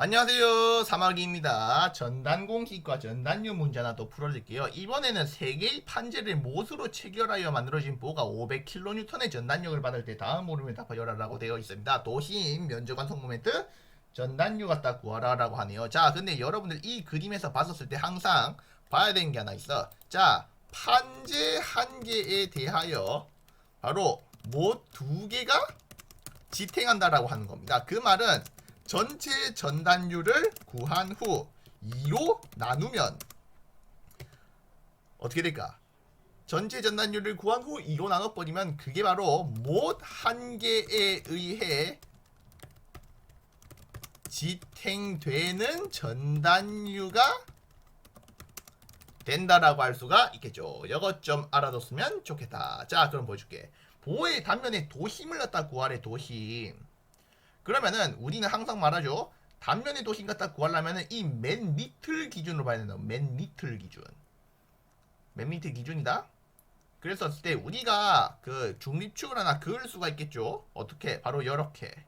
안녕하세요. 사마귀입니다. 전단공식과 전단류 문제 하나 더 풀어드릴게요. 이번에는 세 개의 판재를 못으로 체결하여 만들어진 보가 500kN의 전단력을 받을 때 다음 물음을 답하여라 라고 되어 있습니다. 도심 면적 완성 모멘트 전단류 갖다 구하라 라고 하네요. 자 근데 여러분들 이 그림에서 봤었을 때 항상 봐야 되는 게 하나 있어. 자 판재 한 개에 대하여 바로 못 두 개가 지탱한다라고 하는 겁니다. 그 말은 전체 전단율을 구한 후 2로 나누면 어떻게 될까? 전체 전단율을 구한 후 2로 나눠버리면 그게 바로 못 한 개에 의해 지탱되는 전단류가 된다라고 할 수가 있겠죠. 이것 좀 알아뒀으면 좋겠다. 자, 그럼 보여줄게. 보호의 단면에 도심을 갖다 구하래, 도심. 그러면은 우리는 항상 말하죠. 단면의 도심 갖다 구하려면은 이 맨 밑을 기준으로 봐야 된다. 맨 밑을 기준. 맨 밑의 기준이다. 그래서 때 우리가 그 중립축을 하나 그을 수가 있겠죠. 어떻게? 바로 이렇게.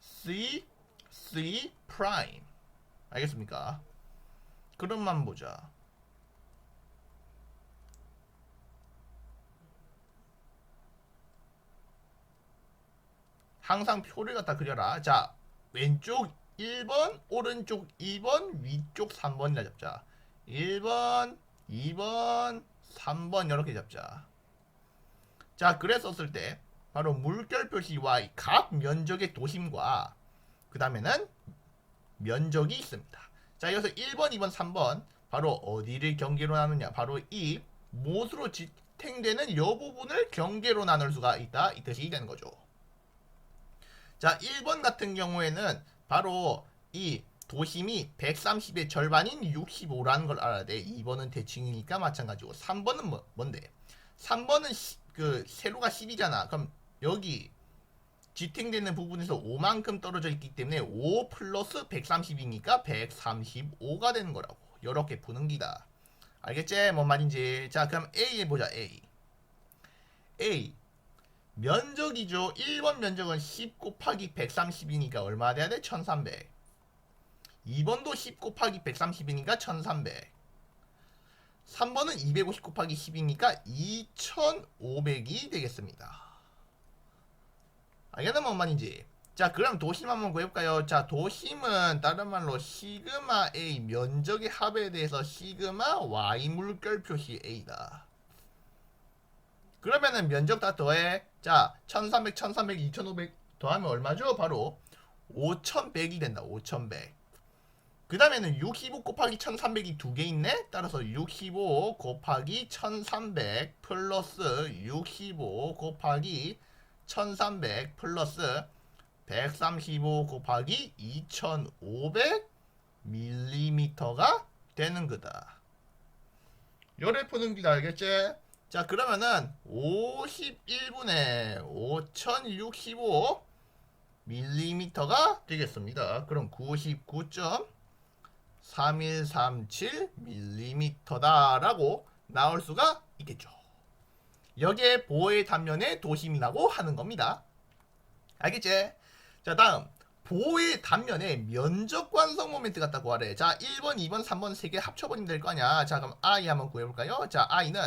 C C 프라임. 알겠습니까? 그럼만 보자. 항상 표를 갖다 그려라. 자, 왼쪽 1번, 오른쪽 2번, 위쪽 3번이라 잡자. 1번, 2번, 3번 이렇게 잡자. 자, 그랬었을 때 바로 물결 표시와 이각 면적의 도심과 그 다음에는 면적이 있습니다. 자, 여기서 1번, 2번, 3번 바로 어디를 경계로 나누냐? 바로 이 못으로 지탱되는 이 부분을 경계로 나눌 수가 있다. 이 뜻이 되는 거죠. 자, 1번 같은 경우에는 바로 이 도심이 130의 절반인 65라는 걸 알아야 돼. 2번은 대칭이니까 마찬가지고. 3번은 뭐, 뭔데? 3번은 시, 그 세로가 10이잖아. 그럼 여기 지탱되는 부분에서 5만큼 떨어져 있기 때문에 5 플러스 130이니까 135가 되는 거라고. 이렇게 푸는 기다. 알겠지? 뭔 말인지. 자, 그럼 A 해보자. A. A. 면적이죠. 1번 면적은 10 곱하기 130이니까 얼마 돼야 돼? 1300. 2번도 10 곱하기 130이니까 1300. 3번은 250 곱하기 10이니까 2500이 되겠습니다. 알겠나 뭔 말인지? 자, 그럼 도심 한번 구해볼까요? 자, 도심은 다른 말로 시그마 A 면적의 합에 대해서 시그마 Y 물결 표시 A다. 그러면은 면적 다 더해. 자, 1300, 1300, 2500 더하면 얼마죠? 바로 5100이 된다. 5100. 그 다음에는 65 곱하기 1300이 두 개 있네? 따라서 65 곱하기 1300 플러스 65 곱하기 1300 플러스 135 곱하기 2500 밀리미터가 되는 거다. 열에 푸는 길 알겠지? 자 그러면은 51분의 5065 밀리미터가 되겠습니다. 그럼 99.3137 밀리미터다라고 나올 수가 있겠죠. 여기에 보호의 단면에 도심이라고 하는 겁니다. 알겠지? 자 다음 보호의 단면에 면적 완성 모멘트 갖다 구하래. 자 1번, 2번, 3번 세 개 합쳐버리면 될 거 아니야. 자 그럼 i 한번 구해볼까요? 자 i는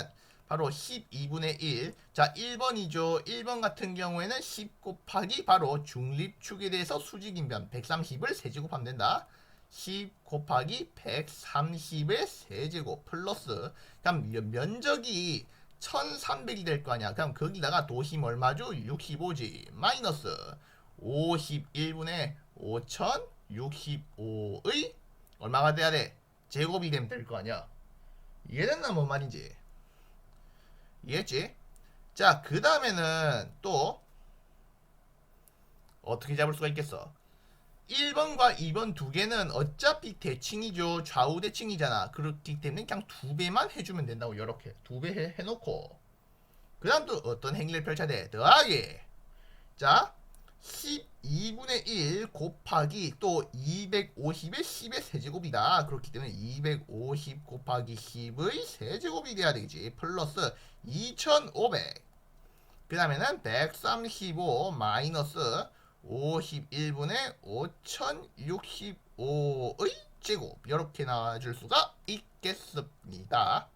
바로 12분의 1. 자, 1번이죠. 1번 같은 경우에는 10 곱하기 바로 중립축에 대해서 수직인변 130을 세제곱하면 된다. 10 곱하기 130의 세제곱 플러스 그럼 면적이 1300이 될 거 아니야. 그럼 거기다가 도심 얼마죠? 65지. 마이너스 51분의 5065의 얼마가 돼야 돼? 제곱이 되면 될 거 아니야. 이해됐나 뭔 말인지. 이해했지? 자, 그 다음에는 또 어떻게 잡을 수가 있겠어? 1번과 2번 두 개는 어차피 대칭이죠. 좌우 대칭이잖아. 그렇기 때문에 그냥 두 배만 해주면 된다고 이렇게 두 배 해놓고 그 다음 또 어떤 행위를 펼쳐야 돼? 더하기 자 12분의 1 곱하기 또 250의 10의 세제곱이다. 그렇기 때문에 250 곱하기 10의 세제곱이 돼야 되겠지. 플러스 2500. 그 다음에는 135 마이너스 51분의 5065의 제곱 이렇게 나와줄 수가 있겠습니다.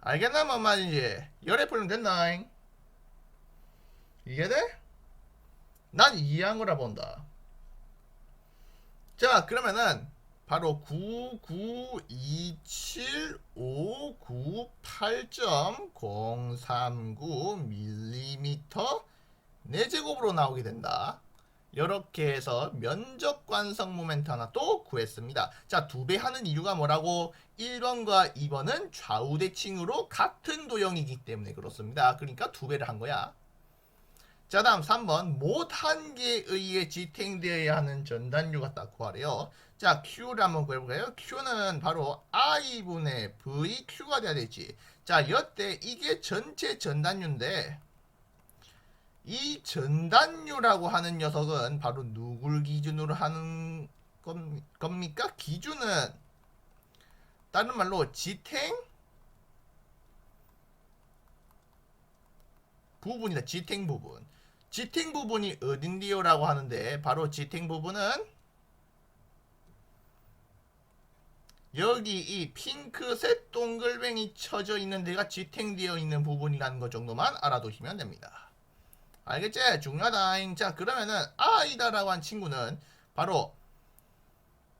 알겠나 뭔 말인지 열에 풀면 됐나? 이게 돼? 난 이해한 거라 본다. 자 그러면은 바로 99227.598.039mm 내제곱으로 나오게 된다. 이렇게 해서 면적 관성 모멘트 하나 또 구했습니다. 자, 두 배 하는 이유가 뭐라고? 1번과 2번은 좌우 대칭으로 같은 도형이기 때문에 그렇습니다. 그러니까 두 배를 한 거야. 자, 다음 3번. 못한 개에 의해 지탱되어야 하는 전단류가 딱 구하래요. 자, Q를 한번 구해볼까요? Q는 바로 I분의 VQ가 돼야 되지. 자, 여태 이게 전체 전단류인데, 이 전단류라고 하는 녀석은 바로 누굴 기준으로 하는 겁- 겁니까? 기준은 다른 말로 지탱 부분이다. 지탱 부분. 지탱 부분이 어딘데요라고 하는데 바로 지탱 부분은 여기 이 핑크색 동글뱅이 쳐져 있는 데가 지탱되어 있는 부분이라는 것 정도만 알아두시면 됩니다. 알겠지? 중요하다. 자, 그러면은 아이다라고 한 친구는 바로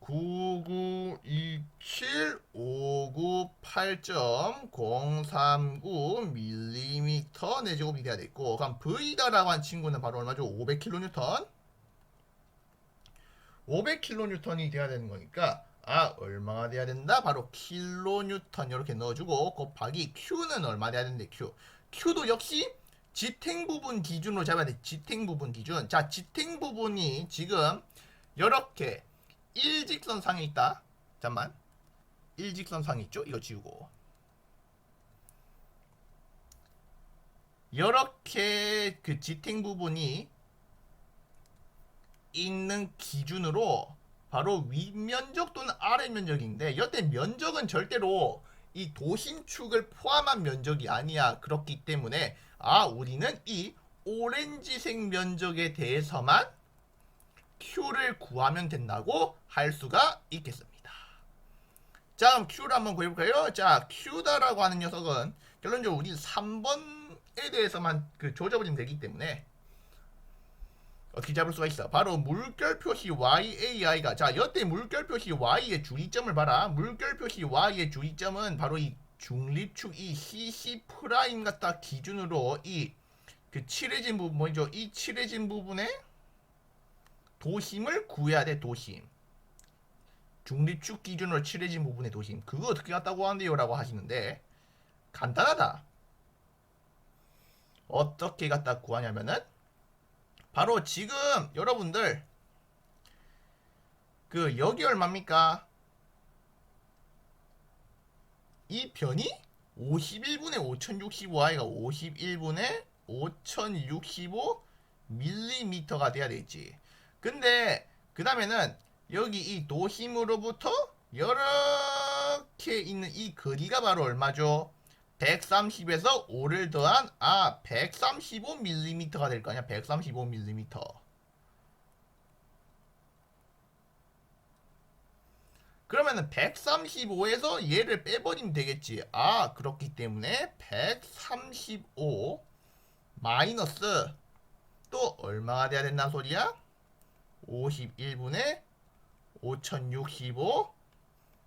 9927598.039mm 내제곱이 돼야 되고 그럼 V다라고 한 친구는 바로 얼마죠? 500kN 500kN이 돼야 되는 거니까 아 얼마가 돼야 된다? 바로 킬로뉴턴 이렇게 넣어주고 곱하기 Q는 얼마 돼야 되는데 Q Q도 역시 지탱 부분 기준으로 잡아야 돼. 지탱 부분 기준. 자, 지탱 부분이 지금 이렇게 일직선 상에 있다. 잠만. 일직선 상에 있죠? 이거 지우고. 이렇게 그 지탱 부분이 있는 기준으로 바로 윗면적 또는 아래면적인데 여태 면적은 절대로 이 도심축을 포함한 면적이 아니야. 그렇기 때문에 아 우리는 이 오렌지색 면적에 대해서만 Q를 구하면 된다고 할 수가 있겠습니다. 자 그럼 Q를 한번 구해볼까요? 자 Q다라고 하는 녀석은 결론적으로 우리 3번에 대해서만 그 조져버리면 되기 때문에 어떻게 잡을 수가 있어? 바로 물결 표시 YAI가 자 여태 물결 표시 Y의 주의점을 봐라. 물결 표시 Y의 주의점은 바로 이 중립축 이 CC 프라임 같다 기준으로 이 그 칠해진 부분 뭐죠? 이 칠해진 부분에 도심을 구해야 돼 도심. 중립축 기준으로 칠해진 부분의 도심. 그거 어떻게 갔다고 하는데요 라고 하시는데 간단하다. 어떻게 갖다 구하냐면은 바로 지금 여러분들 그 여기 얼마입니까? 이 변이 51분의 5065i가 51분의 5065mm가 돼야 되지. 근데 그 다음에는 여기 이 도심으로부터 이렇게 있는 이 거리가 바로 얼마죠? 130에서 5를 더한 아 135mm가 될 거 아니야? 135mm 그러면은 135에서 얘를 빼버리면 되겠지. 아 그렇기 때문에 135 마이너스 또 얼마가 돼야 된다는 소리야 51분의 5065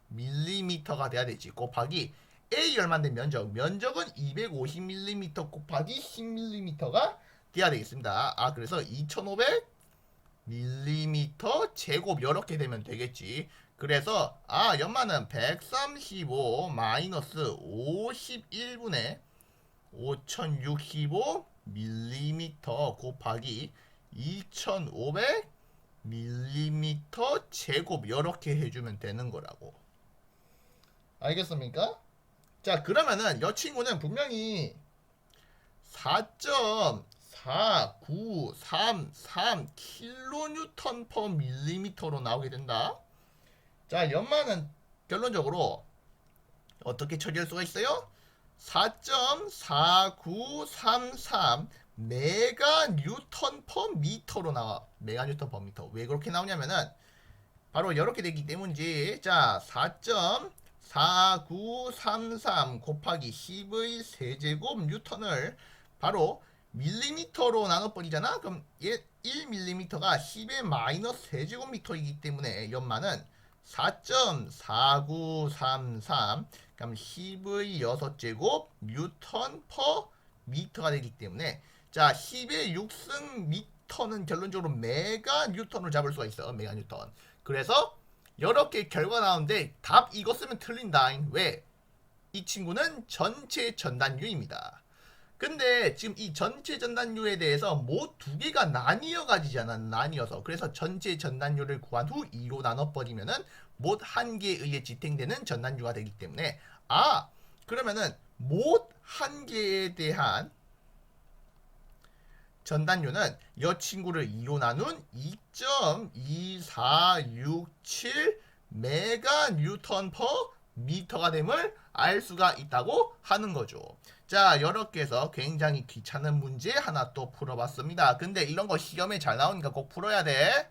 밀리미터가 돼야 되지. 곱하기 A 얼마인데 면적? 면적은 250mm 곱하기 10mm가 돼야 되겠습니다. 아 그래서 2500mm 제곱 이렇게 되면 되겠지. 그래서 아 연마는 135 마이너스 51분의 5065mm 곱하기 2500mm 제곱 이렇게 해주면 되는 거라고 알겠습니까? 자 그러면은 이 친구는 분명히 4.4933 킬로뉴턴 퍼 밀리미터로 나오게 된다. 자 연마는 결론적으로 어떻게 처리할 수가 있어요? 4.4933 메가 뉴턴 퍼 미터로 나와. 메가 뉴턴 퍼 미터. 왜 그렇게 나오냐면은 바로 이렇게 되기 때문이지. 자, 4.4933 곱하기 10의 세제곱 뉴턴을 바로 밀리미터로 나눠버리잖아. 그럼 얘 1밀리미터가 10의 마이너스 세제곱미터이기 때문에 연마는 4.4933 그럼 10의 6제곱 뉴턴 퍼 미터가 되기 때문에 자 10의 6승 미터는 결론적으로 메가 뉴턴으로 잡을 수가 있어 메가 뉴턴. 그래서 이렇게 결과 나오는데 답 이거 쓰면 틀린다. 왜? 이 친구는 전체 전단류입니다. 근데 지금 이 전체 전단류에 대해서 뭐 두 개가 나뉘어 가지잖아 나뉘어서. 그래서 전체 전단류를 구한 후 2로 나눠 버리면은 못 한 개에 의해 지탱되는 전단류가 되기 때문에. 아 그러면은 못 한 개에 대한 전단류는 이 친구를 2로 나눈 2.2467 메가 뉴턴 퍼 미터가 됨을 알 수가 있다고 하는 거죠. 자, 이렇게 해서 굉장히 귀찮은 문제 하나 또 풀어봤습니다. 근데 이런 거 시험에 잘 나오니까 꼭 풀어야 돼.